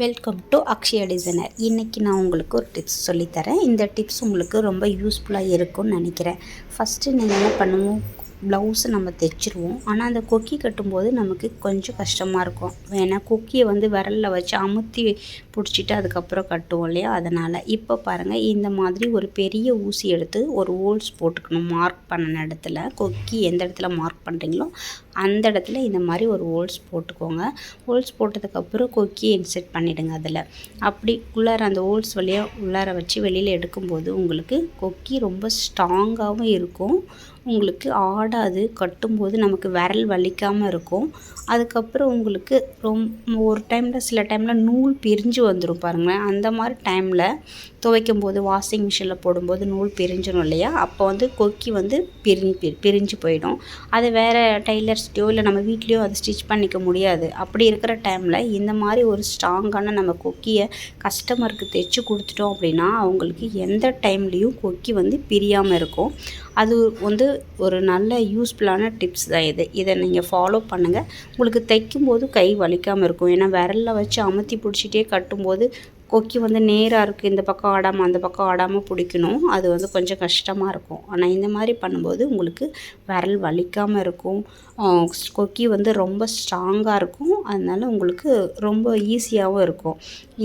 Welcome to Akshaya designer இன்றைக்கி நான் உங்களுக்கு ஒரு டிப்ஸ் சொல்லித்தரேன். இந்த டிப்ஸ் உங்களுக்கு ரொம்ப யூஸ்ஃபுல்லாக இருக்கும்னு நினைக்கிறேன். ஃபஸ்ட்டு நீங்கள் என்ன பண்ணுவோம்? ப்ளவுஸை நம்ம தைச்சிருவோம். ஆனால் அந்த கொக்கி கட்டும்போது நமக்கு கொஞ்சம் கஷ்டமாக இருக்கும். ஏன்னா கொக்கியை வந்து விரலில் வச்சு அமுத்தி பிடிச்சிட்டு அதுக்கப்புறம் கட்டுவோம் இல்லையா? அதனால். இப்போ பாருங்கள் இந்த மாதிரி ஒரு பெரிய ஊசி எடுத்து ஒரு ஹோல்ஸ் போட்டுக்கணும். மார்க் பண்ண இடத்துல. கொக்கி எந்த இடத்துல மார்க் பண்ணுறீங்களோ அந்த இடத்துல இந்த மாதிரி ஒரு ஹோல்ஸ் போட்டுக்கோங்க. ஹோல்ஸ் போட்டதுக்கப்புறம் கொக்கியை இன்செர்ட் பண்ணிவிடுங்க அதில். அப்படி உள்ளார அந்த ஹோல்ஸ் வழியாக உள்ளார வச்சு வெளியில் எடுக்கும்போது உங்களுக்கு கொக்கி ரொம்ப ஸ்ட்ராங்காகவும் இருக்கும். உங்களுக்கு ஆடாது கட்டும்போது நமக்கு விரல் வலிக்காமல் இருக்கும். அதுக்கப்புறம் உங்களுக்கு ரொம்ப ஒரு டைமில் சில டைமில் நூல் பிரிஞ்சு வந்துடும் பாருங்களேன். அந்த மாதிரி டைமில் துவைக்கும் போது வாஷிங் மிஷினில் போடும்போது நூல் பிரிஞ்சிடும் இல்லையா? அப்போ வந்து கொக்கி வந்து பிரிஞ்சு பிரிஞ்சு போயிடும். அது வேறு டெய்லர்ஸ்டையோ இல்லை நம்ம வீட்லேயோ அதை ஸ்டிச் பண்ணிக்க முடியாது. அப்படி இருக்கிற டைமில் இந்த மாதிரி ஒரு ஸ்ட்ராங்கான நம்ம கொக்கியை கஸ்டமருக்கு தைச்சி கொடுத்துட்டோம் அப்படின்னா அவங்களுக்கு எந்த டைம்லேயும் கொக்கி வந்து பிரியாமல் இருக்கும். அது வந்து ஒரு நல்ல யூஸ்ஃபுல்லான டிப்ஸ் தான் இது. இதை நீங்கள் ஃபாலோ பண்ணுங்கள் உங்களுக்கு தைக்கும்போது கை வலிக்காமல் இருக்கும். ஏன்னா விரலில் வச்சு அமுத்தி பிடிச்சிட்டே கட்டும்போது கொக்கி வந்து நேராக இருக்குது இந்த பக்கம் ஆடாமல் அந்த பக்கம் ஆடாமல் பிடிக்கணும். அது வந்து கொஞ்சம் கஷ்டமாக இருக்கும். ஆனால் இந்த மாதிரி பண்ணும்போது உங்களுக்கு விரல் வலிக்காமல் இருக்கும். கொக்கி வந்து ரொம்ப ஸ்ட்ராங்காக இருக்கும். அதனால் உங்களுக்கு ரொம்ப ஈஸியாகவும் இருக்கும்.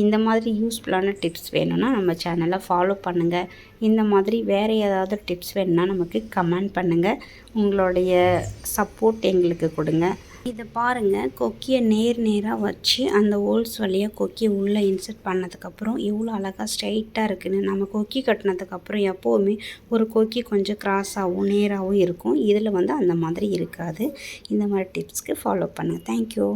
இந்த மாதிரி யூஸ்ஃபுல்லான டிப்ஸ் வேணும்னா நம்ம சேனலை ஃபாலோ பண்ணுங்கள் இந்த மாதிரி வேறு ஏதாவது டிப்ஸ் வேணும்னா நமக்கு கமெண்ட் பண்ணுங்கள் உங்களுடைய சப்போர்ட் எங்களுக்கு கொடுங்க. இதை பாருங்கள் கொக்கியை நேர் நேராக வச்சு அந்த ஹோல்ஸ் வழியாக கொக்கியை உள்ளே இன்சர்ட் பண்ணதுக்கப்புறம் எவ்வளோ அழகாக ஸ்ட்ரைட்டாக இருக்குன்னு நம்ம கொக்கி கட்டினதுக்கப்புறம் எப்போவுமே ஒரு கொக்கி கொஞ்சம் கிராஸாகவும் நேராகவும் இருக்கும். இதில் வந்து அந்த மாதிரி இருக்காது. இந்த மாதிரி டிப்ஸ்க்கு ஃபாலோ பண்ணுங்கள் தேங்க்யூ.